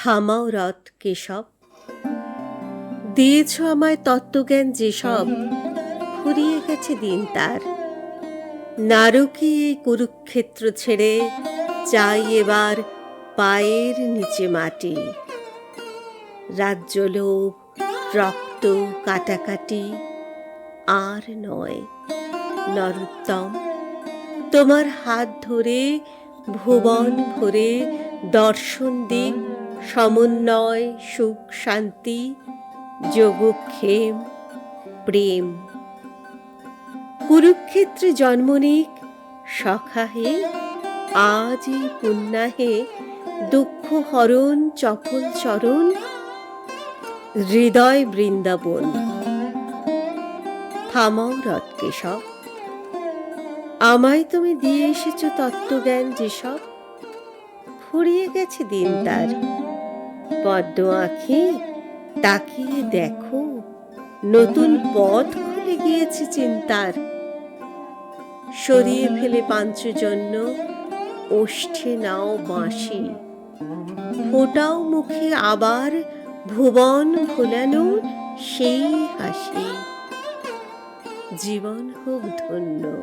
থামাও রথ কেশব। দিয়েছ আমায় তত্ত্বজ্ঞান যেসব, ফুরিয়ে গেছে দিন তার। নারকী কুরুক্ষেত্র ছেড়ে চাই এবার পায়ের নিচে মাটি। রাজ্যলোভ, রক্ত, কাটাকাটি, আর নয়, নরোত্তম। তোমার হাত ধরে ভুবন ভরে দর্শন দিক সমন্বয়, সুখ, শান্তি, যোগক্ষেম, প্রেম। কুরুক্ষেত্রে জন্ম নিক সখাহে আজ পুণ্যাহে দুঃখ হরণ, চপল চরণ, হৃদয় বৃন্দাবন। থামাও রথ কেশব আমায় তুমি দিয়ে এসেছ তত্ত্বজ্ঞান যেসব, ফুরিয়ে গেছে দিন তার। পদ্ম আঁখি তাকিয়ে দেখো, নতুন পথ খুলে গিয়েছে চিন্তার। সরিয়ে ফেলে পাঞ্চজন্য ওষ্ঠে নাও বাঁশি। ফোটাও মুখে আবার ভুবন ভোলানো সেই হাসি। জীবন হোক ধন্য।